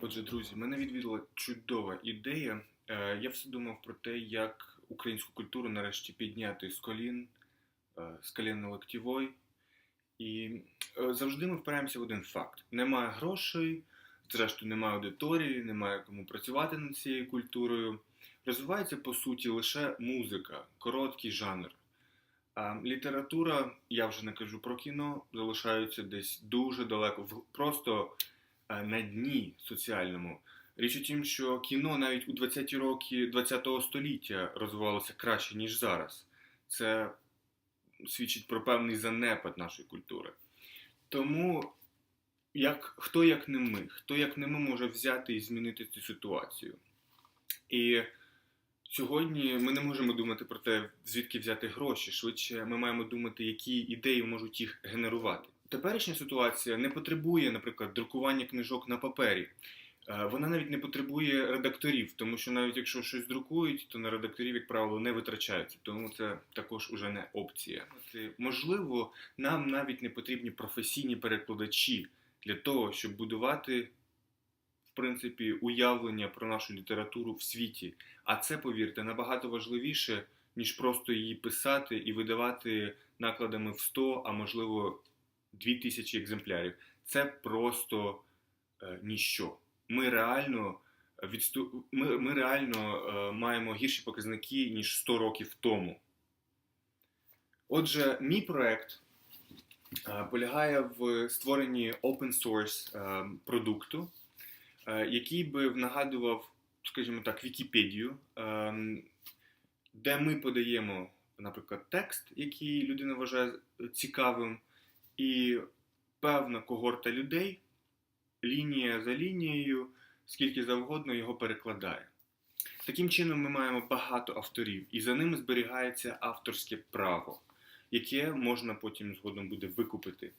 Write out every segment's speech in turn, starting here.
Отже, друзі, мене відвідала чудова ідея. Е, Я все думав про те, як українську культуру нарешті підняти з колін, е, з колін на. І е, завжди ми впираємося в один факт: немає грошей, зрештою, немає аудиторії, немає кому працювати над цією культурою. Розвивається по суті лише музика, короткий жанр. А література, я вже не кажу про кіно, залишаються десь дуже далеко, просто на дні соціальному. Річ у тім, що кіно навіть у 20-ті роки ХХ століття розвивалося краще, ніж зараз. Це свідчить про певний занепад нашої культури. Тому як, хто як не ми, хто як не ми може взяти і змінити цю ситуацію. І сьогодні ми не можемо думати про те, звідки взяти гроші. Швидше ми маємо думати, які ідеї можуть їх генерувати. Теперішня ситуація не потребує, наприклад, друкування книжок на папері. Е, Вона навіть не потребує редакторів, тому що навіть якщо щось друкують, то на редакторів, як правило, не витрачаються. Тому це також уже не опція. Можливо, нам навіть не потрібні професійні перекладачі для того, щоб будувати, в принципі, уявлення про нашу літературу в світі. А це, повірте, набагато важливіше, ніж просто її писати і видавати накладами в 100, а можливо 2000 екземплярів. Це просто е, ніщо. Ми реально відсту... ми, ми реально е, маємо гірші показники, ніж 100 років тому. Отже, мій проект е, полягає в створенні open source е, продукту, е, який би нагадував, скажімо так, Вікіпедію, е, де ми подаємо, наприклад, текст, який людина вважає цікавим, і певна когорта людей лінія за лінією, скільки завгодно його перекладає. Таким чином, ми маємо багато авторів, і за ними зберігається авторське право, яке можна потім згодом буде викупити.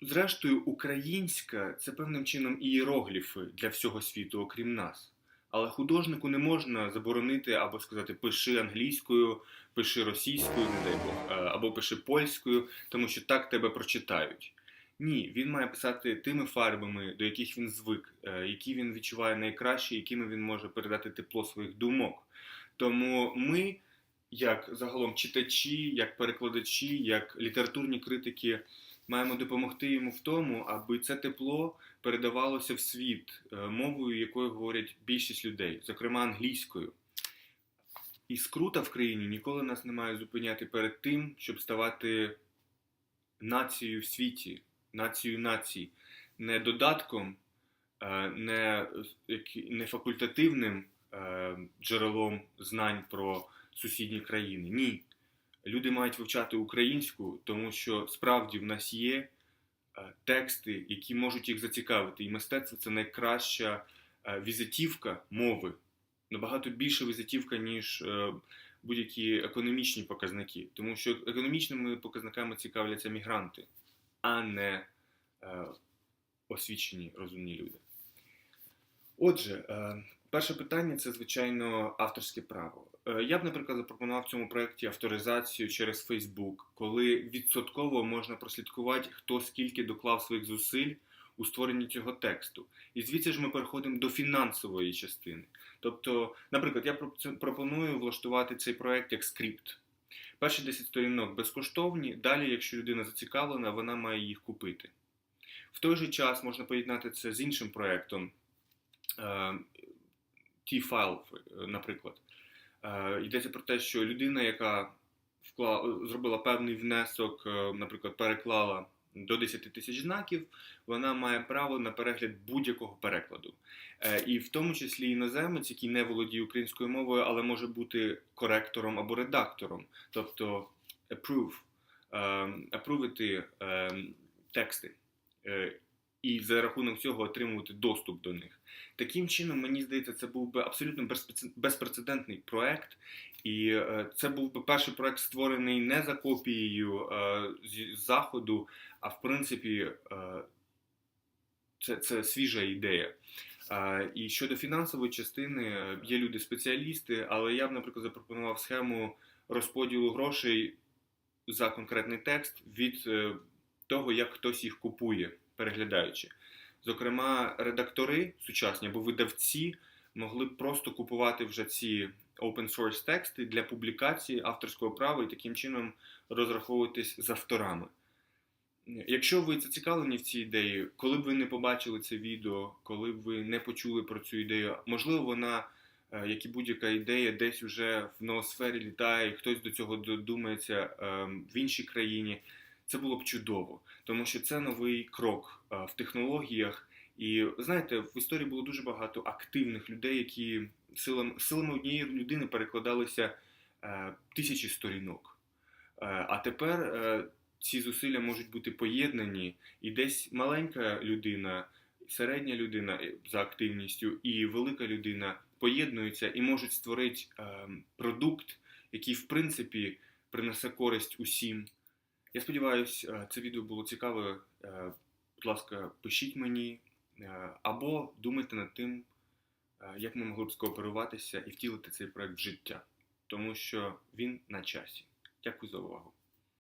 Зрештою, українська це певним чином ієрогліфи для всього світу, окрім нас. Але художнику не можна заборонити або сказати пиши англійською, пиши російською, не дай Бог, е, або пиши польською, тому що так тебе прочитають. Ні, він має писати тими фарбами, до яких він звик, е, які він відчуває найкраще, якими він може передати тепло своїх думок. Тому ми, як загалом читачі, як перекладачі, як літературні критики, маємо допомогти йому в тому, аби це тепло передавалося в світ е, мовою, якою говорять більшість людей, зокрема англійською. І скрута в країні ніколи нас не має зупиняти перед тим, щоб ставати нацією в світі, нацією націй, не додатком, е, не, не факультативним е, джерелом знань про сусідні країни. Ні. Люди мають вивчати українську, тому що справді в нас є е, тексти, які можуть їх зацікавити. І мистецтво це найкраща е, візитівка мови, набагато більша візитівка, ніж е, будь-які економічні показники. Тому що економічними показниками цікавляться мігранти, а не освічені розумні люди. Отже, перше питання це, звичайно, авторське право. Е, Я б, наприклад, запропонував в цьому проєкті авторизацію через Facebook, коли відсотково можна прослідкувати, хто скільки доклав своїх зусиль у створенні цього тексту. І звідси ж ми переходимо до фінансової частини. Тобто, наприклад, я пропоную влаштувати цей проєкт як скрипт. Перші 10 сторінок безкоштовні, далі, якщо людина зацікавлена, вона має їх купити. В той же час можна поєднати це з іншим проєктом, е, T-файл, е, наприклад. Е, Йдеться про те, що людина, яка вкла... зробила певний внесок, е, наприклад, переклала до 10 тисяч знаків, вона має право на перегляд будь-якого перекладу. І в тому числі іноземець, який не володіє українською мовою, але може бути коректором або редактором, тобто approve, апрувити е, тексти. І за рахунок цього отримувати доступ до них. Таким чином, мені здається, це був би абсолютно безпрецедентний проект, і е, це був би перший проект, створений не за копією е, з заходу, а в принципі, е, це, це свіжа ідея. І щодо фінансової частини, є люди-спеціалісти, але я б, наприклад, запропонував схему розподілу грошей за конкретний текст від того, як хтось їх купує, переглядаючи. Зокрема, редактори сучасні або видавці могли б просто купувати вже ці open source тексти для публікації авторського права і таким чином розраховуватись з авторами. Якщо ви зацікавлені в цій ідеї, коли б ви не побачили це відео, коли б ви не почули про цю ідею, можливо, вона, е, як і будь-яка ідея, десь уже в ноосфері літає, і хтось до цього додумається ем, в іншій країні. Це було б чудово, тому що це новий крок е, в технологіях. І знаєте, в історії було дуже багато активних людей, які силами, силами однієї людини перекладалися е, тисячі сторінок. Е, а тепер е, ці зусилля можуть бути поєднані, і десь маленька людина, середня людина е, за активністю і велика людина поєднуються і можуть створити е, продукт, який в принципі принесе користь усім. Я сподіваюся, це відео було цікаве. Е, Будь ласка, пишіть мені е, або думайте над тим, е, як ми могли б скооперуватися і втілити цей проект в життя, тому що він на часі. Дякую за увагу.